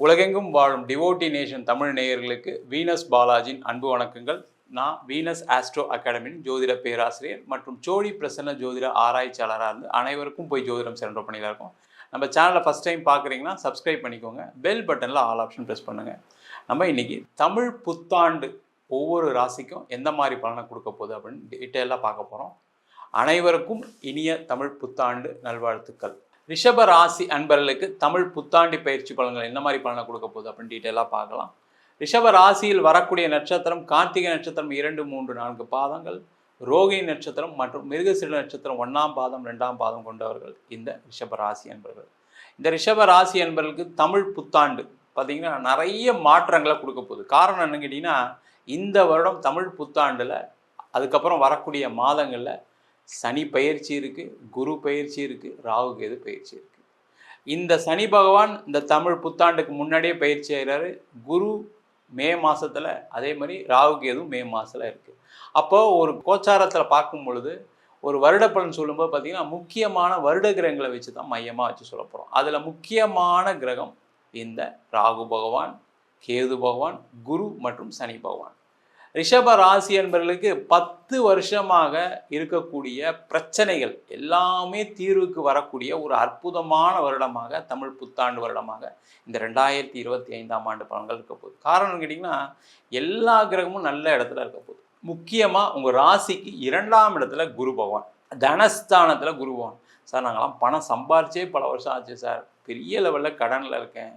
உலகெங்கும் வாழும் devotee nation Tamil நேயர்களுக்கு வீனஸ் பாலாஜியின் அன்பு வணக்கங்கள். நான் வீனஸ் ஆஸ்ட்ரோ அகாடமியின் ஜோதிட பேராசிரியர் மற்றும் சோழி பிரசன்ன ஜோதிட ஆராய்ச்சியாளராக இருந்து அனைவருக்கும் போய் ஜோதிடம் சென்ற பணியில் இருக்கோம். நம்ம சேனலை ஃபஸ்ட் டைம் பார்க்குறீங்கன்னா சப்ஸ்கிரைப் பண்ணிக்கோங்க. பெல் பட்டனில் ஆல் ஆப்ஷன் ப்ரெஸ் பண்ணுங்கள் நம்ம இன்னைக்கு தமிழ் புத்தாண்டு ஒவ்வொரு ராசிக்கும் எந்த மாதிரி பலனை கொடுக்க போகுது அப்படின்னு டீட்டெயிலாக பார்க்க போகிறோம் அனைவருக்கும் இனிய தமிழ் புத்தாண்டு நல்வாழ்த்துக்கள். ரிஷப ராசி அன்பர்களுக்கு தமிழ் புத்தாண்டு பயிற்சி பலன்கள் என்ன மாதிரி பலனை கொடுக்க போகுது அப்படின்னு டீட்டெயிலாக பார்க்கலாம். ரிஷப ராசியில் வரக்கூடிய நட்சத்திரம் கார்த்திகை நட்சத்திரம் இரண்டு மூன்று நான்கு பாதங்கள் ரோகிணி நட்சத்திரம் மற்றும் மிருகசீல நட்சத்திரம் ஒன்றாம் பாதம் ரெண்டாம் பாதம் கொண்டவர்கள் இந்த ரிஷப ராசி அன்பர்கள். இந்த ரிஷப ராசி அன்பர்களுக்கு தமிழ் புத்தாண்டு பார்த்திங்கன்னா நிறைய மாற்றங்களை கொடுக்க போகுது. காரணம் என்னன்னு கேட்டிங்கன்னா இந்த வருடம் தமிழ் புத்தாண்டில் அதுக்கப்புறம் வரக்கூடிய மாதங்களில் சனி பயிற்சி இருக்குது குரு பயிற்சி இருக்குது ராகு கேது பயிற்சி இருக்குது இந்த சனி பகவான் இந்த தமிழ் புத்தாண்டுக்கு முன்னாடியே பயிற்சி ஆகிறாரு குரு மே மாதத்தில் அதே மாதிரி ராகு கேதும் மே மாதத்தில் இருக்குது அப்போது ஒரு கோச்சாரத்தில் பார்க்கும் பொழுது ஒரு வருட பலன் சொல்லும்போது பார்த்திங்கன்னா முக்கியமான வருட கிரகங்களை வச்சு தான் மையமாக வச்சு சொல்ல போகிறோம் அதில் முக்கியமான கிரகம் இந்த ராகு பகவான் கேது பகவான் குரு மற்றும் சனி பகவான். ரிஷப ராசி என்பவர்களுக்கு பத்து வருஷமாக இருக்கக்கூடிய பிரச்சனைகள் எல்லாமே தீர்வுக்கு வரக்கூடிய ஒரு அற்புதமான வருடமாக தமிழ் புத்தாண்டு வருடமாக இந்த ரெண்டாயிரத்தி இருபத்தி ஐந்தாம் ஆண்டு பலன்கள் இருக்க போகுது. காரணம் கேட்டிங்கன்னா எல்லா கிரகமும் நல்ல இடத்துல இருக்க போகுது. முக்கியமாக உங்கள் ராசிக்கு இரண்டாம் இடத்துல குரு பகவான் தனஸ்தானத்தில் குரு பகவான். சார் நாங்களாம் பணம் சம்பாரிச்சே பல வருஷம் ஆச்சு சார். பெரிய லெவலில் கடனில் இருக்கேன்.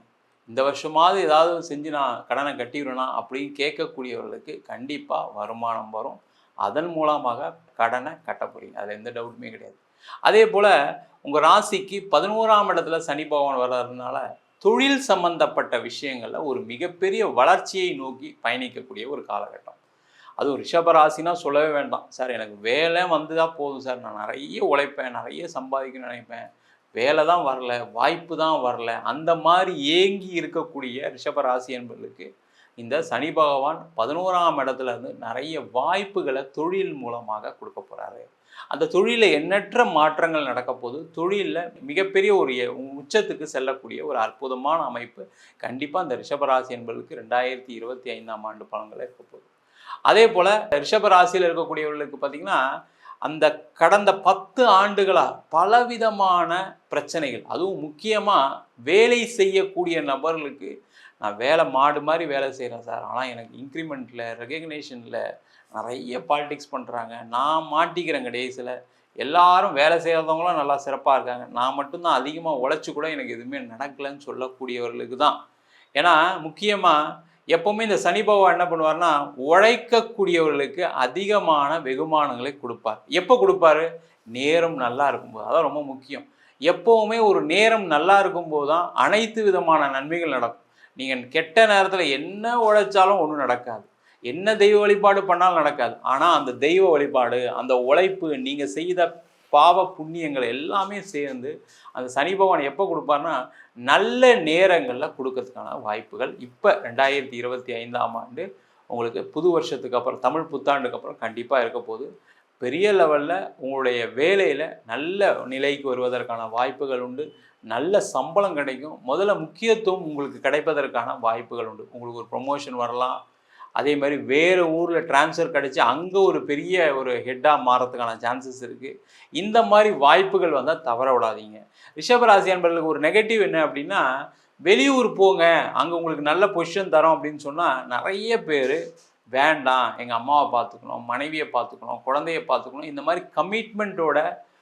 இந்த வருஷமாவது ஏதாவது செஞ்சு நான் கடனை கட்டிவிடனா அப்படின்னு கேட்கக்கூடியவர்களுக்கு கண்டிப்பாக வருமானம் வரும். அதன் மூலமாக கடனை கட்ட போறீங்க. அதில் எந்த டவுட்டுமே கிடையாது. அதே போல் உங்கள் ராசிக்கு பதினோராம் இடத்துல சனி பகவான் வர்றதுனால தொழில் சம்பந்தப்பட்ட விஷயங்களில் ஒரு மிகப்பெரிய வளர்ச்சியை நோக்கி பயணிக்கக்கூடிய ஒரு காலகட்டம். அதுவும் ரிஷபராசினா சொல்லவே வேண்டாம். சார் எனக்கு வேலை வந்துதான் போதும் சார். நான் நிறைய உழைப்பேன் நிறைய சம்பாதிக்கணும்னு நினைப்பேன். வேலை தான் வரல வாய்ப்பு தான் வரல அந்த மாதிரி ஏங்கி இருக்கக்கூடிய ரிஷபராசி என்பதற்கு இந்த சனி பகவான் பதினோராம் இடத்துல இருந்து நிறைய வாய்ப்புகளை தொழில் மூலமாக கொடுக்க போகிறாரு அந்த தொழிலில் எண்ணற்ற மாற்றங்கள் நடக்க போது தொழிலில் மிகப்பெரிய ஒரு உச்சத்துக்கு செல்லக்கூடிய ஒரு அற்புதமான அமைப்பு கண்டிப்பாக அந்த ரிஷபராசி என்பதற்கு ரெண்டாயிரத்தி இருபத்தி ஐந்தாம் ஆண்டு பலன்களை இருக்க போகுது. அதே போல் ரிஷபராசியில் இருக்கக்கூடியவர்களுக்கு பார்த்தீங்கன்னா அந்த கடந்த பத்து ஆண்டுகளாக பலவிதமான பிரச்சனைகள். அதுவும் முக்கியமாக வேலை செய்யக்கூடிய நபர்களுக்கு நான் வேலை மாடு மாதிரி வேலை செய்கிறேன் சார். ஆனால் எனக்கு இன்க்ரிமெண்ட்டில் ரெகக்னேஷனில் நிறைய பாலிடிக்ஸ் பண்ணுறாங்க நான் மாட்டிக்கிறேன் கடைசியில். எல்லாரும் வேலை செய்கிறவங்களும் நல்லா சிறப்பாக இருக்காங்க. நான் மட்டும்தான் அதிகமாக உழைச்சி கூட எனக்கு எதுவுமே நடக்கலைன்னு சொல்லக்கூடியவர்களுக்கு தான். ஏன்னா முக்கியமாக எப்பவுமே இந்த சனி பகவான் என்ன பண்ணுவார்னா உழைக்கக்கூடியவர்களுக்கு அதிகமான வெகுமானங்களை கொடுப்பார். எப்போ கொடுப்பாரு? நேரம் நல்லா இருக்கும்போது. அதான் ரொம்ப முக்கியம். எப்போவுமே ஒரு நேரம் நல்லா இருக்கும்போது தான் அனைத்து விதமான நன்மைகள் நடக்கும். நீங்கள் கெட்ட நேரத்தில் என்ன உழைச்சாலும் ஒன்றும் நடக்காது. என்ன தெய்வ வழிபாடு பண்ணாலும் நடக்காது. ஆனால் அந்த தெய்வ வழிபாடு அந்த உழைப்பு நீங்கள் செய்த பாவ புண்ணியங்கள் எல்லாமே சேர்ந்து அந்த சனி பகவான் எப்போ கொடுப்பார்னா நல்ல நேரங்களில் கொடுக்கறதுக்கான வாய்ப்புகள். இப்போ ரெண்டாயிரத்தி இருபத்தி ஐந்தாம் ஆண்டு உங்களுக்கு புது வருஷத்துக்கு அப்புறம் தமிழ் புத்தாண்டுக்கு அப்புறம் கண்டிப்பாக இருக்க போது பெரிய லெவலில் உங்களுடைய வேலையில் நல்ல நிலைக்கு வருவதற்கான வாய்ப்புகள் உண்டு. நல்ல சம்பளம் கிடைக்கும். முதல்ல முக்கியத்துவம் உங்களுக்கு கிடைப்பதற்கான வாய்ப்புகள் உண்டு. உங்களுக்கு ஒரு ப்ரொமோஷன் வரலாம். அதே மாதிரி வேறு ஊரில் ட்ரான்ஸ்ஃபர் கிடச்சி அங்கே ஒரு பெரிய ஒரு ஹெட்டாக மாறதுக்கான சான்சஸ் இருக்குது இந்த மாதிரி வாய்ப்புகள் வந்தால் தவற விடாதீங்க. ரிஷபராசி என்பவர்களுக்கு ஒரு நெகட்டிவ் என்ன அப்படின்னா வெளியூர் போங்க அங்கே உங்களுக்கு நல்ல பொசிஷன் தரோம் அப்படின்னு சொன்னால் நிறைய பேர் வேண்டாம் எங்கள் அம்மாவை பார்த்துக்கணும் மனைவியை பார்த்துக்கணும் குழந்தைய பார்த்துக்கணும் இந்த மாதிரி கமிட்மெண்ட்டோட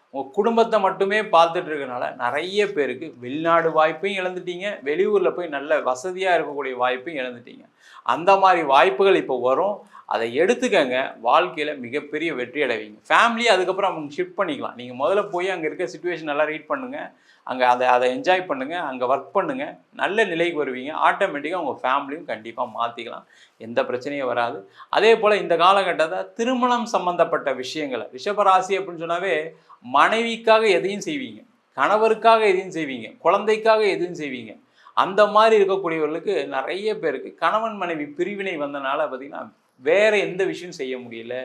உங்கள் குடும்பத்தை மட்டுமே பார்த்துட்டு இருக்கனால நிறைய பேருக்கு வெளிநாடு வாய்ப்பையும் இழந்துட்டீங்க. வெளியூரில் போய் நல்ல வசதியாக இருக்கக்கூடிய வாய்ப்பையும் இழந்துட்டீங்க. அந்த மாதிரி வாய்ப்புகள் இப்போ வரும். அதை எடுத்துக்கங்க. வாழ்க்கையில் மிகப்பெரிய வெற்றி அடைவீங்க. ஃபேமிலியை அதுக்கப்புறம் அவங்க ஷிஃப்ட் பண்ணிக்கலாம். நீங்கள் முதல்ல போய் அங்கே இருக்க சுச்சுவேஷன் நல்லா ரீட் பண்ணுங்கள் அங்கே அதை அதை என்ஜாய் பண்ணுங்கள் அங்கே ஒர்க் பண்ணுங்கள் நல்ல நிலைக்கு வருவீங்க. ஆட்டோமேட்டிக்காக உங்கள் ஃபேமிலியும் கண்டிப்பாக மாற்றிக்கலாம் எந்த பிரச்சனையும் வராது. அதே போல் இந்த காலகட்டத்தை திருமணம் சம்மந்தப்பட்ட விஷயங்களை ரிஷபராசி அப்படின்னு சொன்னாவே மனைவிக்காக எதையும் செய்வீங்க. கணவருக்காக எதையும் செய்வீங்க. குழந்தைக்காக எதையும் செய்வீங்க. அந்த மாதிரி இருக்கக்கூடியவர்களுக்கு நிறைய பேருக்கு கணவன் மனைவி பிரிவினை வந்தனால பார்த்திங்கன்னா வேற எந்த விஷயம் செய்ய முடியல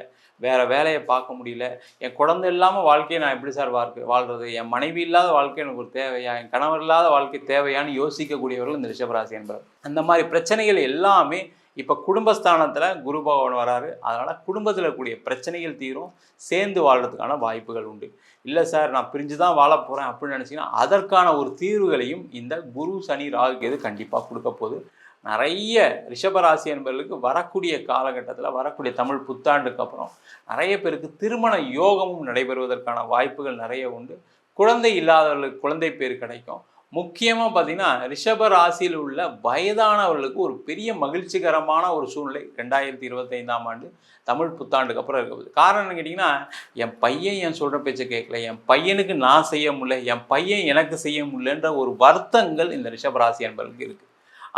வேறு வேலையை பார்க்க முடியல. என் குழந்தை இல்லாமல் வாழ்க்கையை நான் எப்படி சார் வாழ்க்கை வாழ்கிறது என் மனைவி இல்லாத வாழ்க்கை எனக்கு ஒரு தேவையா? என் கணவர் இல்லாத வாழ்க்கை தேவையான்னு யோசிக்கக்கூடியவர்கள் இந்த ரிஷபராசி என்பவர். அந்த மாதிரி பிரச்சனைகள் எல்லாமே இப்போ குடும்பஸ்தானத்தில் குரு பகவான் வராரு. அதனால் குடும்பத்தில் இருக்கக்கூடிய பிரச்சனைகள் தீரும். சேர்ந்து வாழ்கிறதுக்கான வாய்ப்புகள் உண்டு. இல்லை சார் நான் பிரிஞ்சு தான் வாழ போகிறேன் அப்படின்னு நினச்சிங்கன்னா அதற்கான ஒரு தீர்வுகளையும் இந்த குரு சனி ராகு எது கண்டிப்பாக கொடுக்க போகுது. நிறைய ரிஷபராசி என்பவர்களுக்கு வரக்கூடிய காலகட்டத்தில் வரக்கூடிய தமிழ் புத்தாண்டுக்கு அப்புறம் நிறைய பேருக்கு திருமண யோகமும் நடைபெறுவதற்கான வாய்ப்புகள் நிறைய உண்டு. குழந்தை இல்லாதவர்களுக்கு குழந்தை பேர் கிடைக்கும். முக்கியமாக பார்த்தீங்கன்னா ரிஷப ராசியில் உள்ள வயதானவர்களுக்கு ஒரு பெரிய மகிழ்ச்சிகரமான ஒரு சூழ்நிலை ரெண்டாயிரத்தி இருபத்தைந்தாம் ஆண்டு தமிழ் புத்தாண்டுக்கு அப்புறம் இருக்க போகுது. காரணம் கேட்டிங்கன்னா என் பையன் என் சொல்கிற பேச்சை கேட்கல. என் பையனுக்கு நான் செய்ய முடியல. என் பையன் எனக்கு செய்ய முடியலன்ற ஒரு வருத்தங்கள் இந்த ரிஷபராசி என்பவர்களுக்கு இருக்குது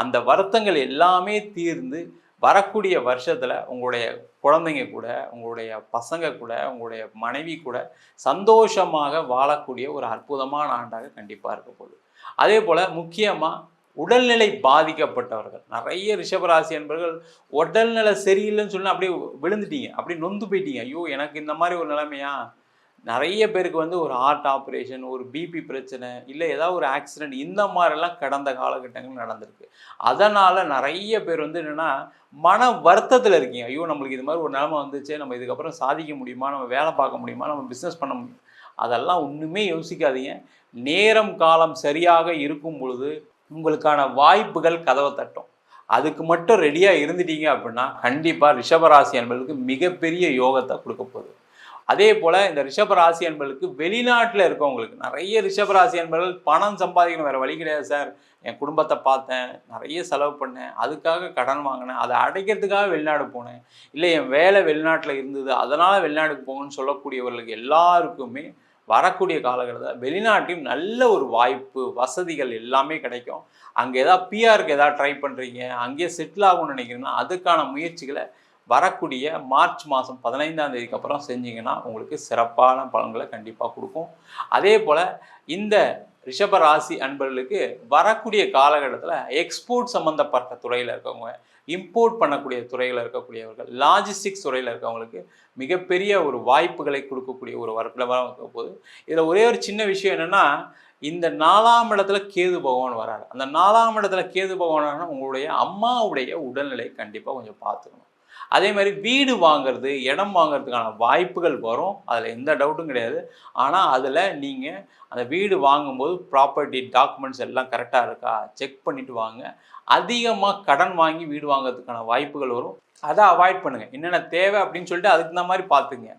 அந்த வருத்தங்கள் எல்லாமே தீர்ந்து வரக்கூடிய வருஷத்தில் உங்களுடைய குழந்தைங்க கூட உங்களுடைய பசங்க கூட உங்களுடைய மனைவி கூட சந்தோஷமாக வாழக்கூடிய ஒரு அற்புதமான ஆண்டாக கண்டிப்பாக இருக்க போகுது. அதே போல் முக்கியமாக உடல்நிலை பாதிக்கப்பட்டவர்கள். நிறைய ரிஷபராசி என்பவர்கள் உடல்நிலை சரியில்லைன்னு சொன்னால் அப்படியே விழுந்துட்டீங்க. அப்படியே நொந்து போயிட்டீங்க. ஐயோ எனக்கு இந்த மாதிரி ஒரு நிலைமையா? நிறைய பேருக்கு வந்து ஒரு ஹார்ட் ஆப்ரேஷன் ஒரு பிபி பிரச்சனை இல்லை ஏதாவது ஒரு ஆக்சிடெண்ட் இந்த மாதிரிலாம் கடந்த காலகட்டங்கள் நடந்திருக்கு. அதனால் நிறைய பேர் வந்து என்னென்னா மன வருத்தத்தில் இருக்கீங்க. ஐயோ நம்மளுக்கு இது மாதிரி ஒரு நிலமை வந்துச்சு நம்ம இதுக்கப்புறம் சாதிக்க முடியுமா? நம்ம வேலை பார்க்க முடியுமா? நம்ம பிஸ்னஸ் பண்ண முடியும்? அதெல்லாம் ஒன்றுமே யோசிக்காதீங்க. நேரம் காலம் சரியாக இருக்கும் பொழுது உங்களுக்கான வாய்ப்புகள் கதவை தட்டும். அதுக்கு மட்டும் ரெடியாக இருந்துட்டீங்க அப்படின்னா கண்டிப்பாக ரிஷபராசி என்பதற்கு மிகப்பெரிய யோகத்தை கொடுக்க போகுது. அதே போல் இந்த ரிஷபராசி அன்பர்களுக்கு வெளிநாட்டில் இருக்கவங்களுக்கு நிறைய ரிஷபராசி அன்பர்கள் பணம் சம்பாதிக்கணும் வேறு வழி கிடையாது சார். என் குடும்பத்தை பார்த்தேன் நிறைய செலவு பண்ணேன் அதுக்காக கடன் வாங்கினேன் அதை அடைக்கிறதுக்காக வெளிநாடு போனேன். இல்லை என் வேலை வெளிநாட்டில் இருந்தது அதனால் வெளிநாட்டுக்கு போகணும்னு சொல்லக்கூடியவர்களுக்கு எல்லாருக்குமே வரக்கூடிய காலகட்டத்தில் வெளிநாட்டில் நல்ல ஒரு வாய்ப்பு வசதிகள் எல்லாமே கிடைக்கும். அங்கே ஏதாவது பிஆருக்கு ஏதாவது ட்ரை பண்ணுறீங்க அங்கேயே செட்டில் ஆகணும்னு நினைக்கிறீங்கன்னா அதுக்கான முயற்சிகளை வரக்கூடிய மார்ச் மாதம் பதினைந்தாம் தேதிக்கு அப்புறம் செஞ்சீங்கன்னா உங்களுக்கு சிறப்பான பலன்களை கண்டிப்பாக கொடுக்கும். அதே போல் இந்த ரிஷப ராசி அன்பர்களுக்கு வரக்கூடிய காலகட்டத்தில் எக்ஸ்போர்ட் சம்மந்தப்பட்ட துறையில் இருக்கவங்க இம்போர்ட் பண்ணக்கூடிய துறையில் இருக்கக்கூடியவர்கள் லாஜிஸ்டிக்ஸ் துறையில் இருக்கவங்களுக்கு மிகப்பெரிய ஒரு வாய்ப்புகளை கொடுக்கக்கூடிய ஒரு வரப்பில் இருக்க போது இதில் ஒரே ஒரு சின்ன விஷயம் என்னென்னா இந்த நாலாம் இடத்துல கேது பகவான் வராரு. அந்த நாலாம் இடத்துல கேது பகவான் உங்களுடைய அம்மாவுடைய உடல்நிலை கண்டிப்பாக கொஞ்சம் பார்த்துக்கணும். அதே மாதிரி வீடு வாங்குறது இடம் வாங்குறதுக்கான வாய்ப்புகள் வரும். அதில் எந்த டவுட்டும் கிடையாது. ஆனால் அதில் நீங்கள் அந்த வீடு வாங்கும்போது ப்ராப்பர்ட்டி டாக்குமெண்ட்ஸ் எல்லாம் கரெக்டாக இருக்கா? செக் பண்ணிவிட்டு வாங்க. அதிகமாக கடன் வாங்கி வீடு வாங்குறதுக்கான வாய்ப்புகள் வரும். அதை அவாய்ட் பண்ணுங்கள் என்னென்ன தேவை அப்படின்னு சொல்லிட்டு அதுக்கு இந்த மாதிரி பார்த்துங்க.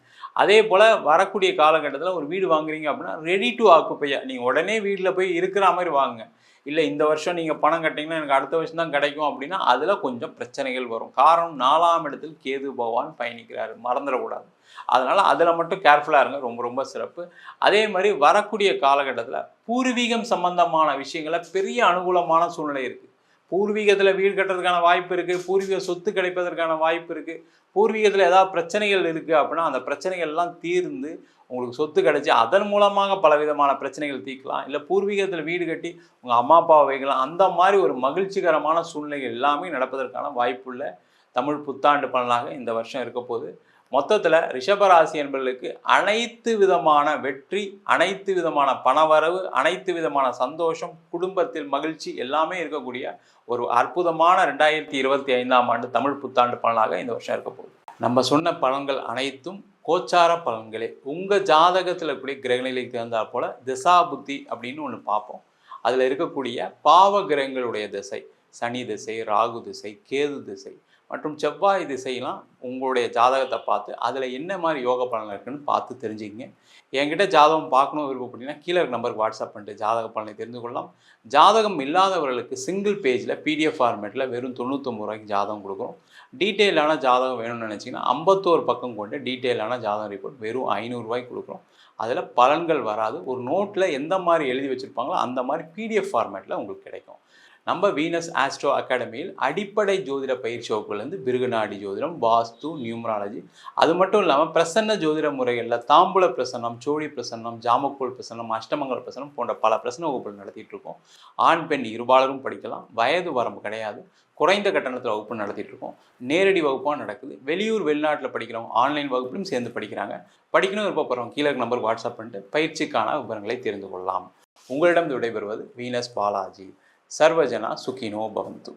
அதே போல் வரக்கூடிய காலகட்டத்தில் ஒரு வீடு வாங்குறீங்க அப்படின்னா ரெடி டு ஆக்குப்பையா நீங்கள் உடனே வீட்டில் போய் இருக்கிற மாதிரி வாங்குங்க இல்லை இந்த வருஷம் நீங்கள் பணம் கட்டிங்கன்னா எனக்கு அடுத்த வருஷம் தான் கிடைக்கும் அப்படின்னா அதில் கொஞ்சம் பிரச்சனைகள் வரும். காரணம் நாலாம் இடத்தில் கேது பகவான் பயணிக்கிறார். மறந்துடக்கூடாது. அதனால் அதில் மட்டும் கேர்ஃபுல்லாக இருங்க. ரொம்ப ரொம்ப சிறப்பு. அதே மாதிரி வரக்கூடிய காலகட்டத்தில் பூர்வீகம் சம்பந்தமான விஷயங்கள பெரிய அனுகூலமான சூழ்நிலை இருக்குது பூர்வீகத்தில் வீடு கட்டுறதுக்கான வாய்ப்பு இருக்குது பூர்வீக சொத்து கிடைப்பதற்கான வாய்ப்பு இருக்குது பூர்வீகத்தில் ஏதாவது பிரச்சனைகள் இருக்குது அப்படின்னா அந்த பிரச்சனைகள்லாம் தீர்ந்து உங்களுக்கு சொத்து கிடச்சி அதன் மூலமாக பலவிதமான பிரச்சனைகள் தீர்க்கலாம். இல்லை பூர்வீகத்தில் வீடு கட்டி உங்கள் அம்மா அப்பாவை வைக்கலாம். அந்த மாதிரி ஒரு மகிழ்ச்சிகரமான சூழ்நிலைகள் எல்லாமே நடப்பதற்கான வாய்ப்புள்ள தமிழ் புத்தாண்டு பலனாக இந்த வருஷம் இருக்க போகுது. மொத்தத்தில் ரிஷபராசி என்பவர்களுக்கு அனைத்து விதமான வெற்றி அனைத்து விதமான பணவரவு அனைத்து விதமான சந்தோஷம் குடும்பத்தில் மகிழ்ச்சி எல்லாமே இருக்கக்கூடிய ஒரு அற்புதமான ரெண்டாயிரத்தி இருபத்தி ஐந்தாம் ஆண்டு தமிழ் புத்தாண்டு பலனாக இந்த வருஷம் இருக்க போகுது. நம்ம சொன்ன பலன்கள் அனைத்தும் கோச்சார பலன்களே. உங்கள் ஜாதகத்தில் இருக்கக்கூடிய கிரகநிலைக்கு தகுந்தாற் போல் திசா புத்தி அப்படின்னு ஒன்று பார்ப்போம். அதில் இருக்கக்கூடிய பாவ கிரகங்களுடைய திசை சனி திசை ராகு திசை கேது திசை மற்றும் செவ்வாய் திசையெல்லாம் உங்களுடைய ஜாதகத்தை பார்த்து அதில் என்ன மாதிரி யோக பலன் இருக்குன்னு பார்த்து தெரிஞ்சுக்கிங்க. என்கிட்ட ஜாதகம் பார்க்கணும் விருப்பப்பட்டீங்கன்னா கீழே இருக்க நம்பருக்கு வாட்ஸ்அப் பண்ணிட்டு ஜாதக பலனை தெரிந்து கொள்ளலாம். ஜாதகம் இல்லாதவர்களுக்கு சிங்கிள் பேஜில் பிடிஎஃப் ஃபார்மேட்டில் வெறும் தொண்ணூற்றொம்பது ரூபாய்க்கு ஜாதகம் கொடுக்குறோம். டீட்டெயிலான ஜாதகம் வேணும்னு நினச்சிங்கன்னா ஐம்பத்தோரு பக்கம் கொண்டு டீட்டெயிலான ஜாதகம் ரிப்போர்ட் வெறும் ஐநூறுரூவாய்க்கு கொடுக்குறோம். அதில் பலன்கள் வராது. ஒரு நோட்டில் எந்த மாதிரி எழுதி வச்சுருப்பாங்களோ அந்த மாதிரி பிடிஎஃப் ஃபார்மேட்டில் உங்களுக்கு கிடைக்கும். நம்ம வீனஸ் ஆஸ்ட்ரோ அகாடமியில் அடிப்படை ஜோதிட பயிற்சி வகுப்புலேருந்து பிருகுநாடி ஜோதிடம் வாஸ்து நியூமராலஜி அது மட்டும் இல்லாமல் பிரசன்ன ஜோதிட முறைகளில் தாம்பூல பிரசன்னம் சோழி பிரசன்னம் ஜாமக்கோல் பிரசன்னம் அஷ்டமங்கல பிரசன்னம் போன்ற பல பிரசன்ன வகுப்புகள் நடத்திட்டு இருக்கோம். ஆண் பெண் இருபாலரும் படிக்கலாம். வயது வரம்பு கிடையாது. குறைந்த கட்டணத்தில் வகுப்பு நடத்திட்டு இருக்கோம். நேரடி வகுப்பாக நடக்குது. வெளியூர் வெளிநாட்டில் படிக்கிறவங்க ஆன்லைன் வகுப்பிலும் சேர்ந்து படிக்கிறாங்க. படிக்கணும் விருப்பப்படுறவங்க கீழே நம்பர் வாட்ஸ்அப் பண்ணிட்டு பயிற்சிக்கான விவரங்களை தெரிந்து கொள்ளலாம். உங்களிடம் விடைபெறுவது வீனஸ் பாலாஜி. సర్వజన సుఖినో భవంతు.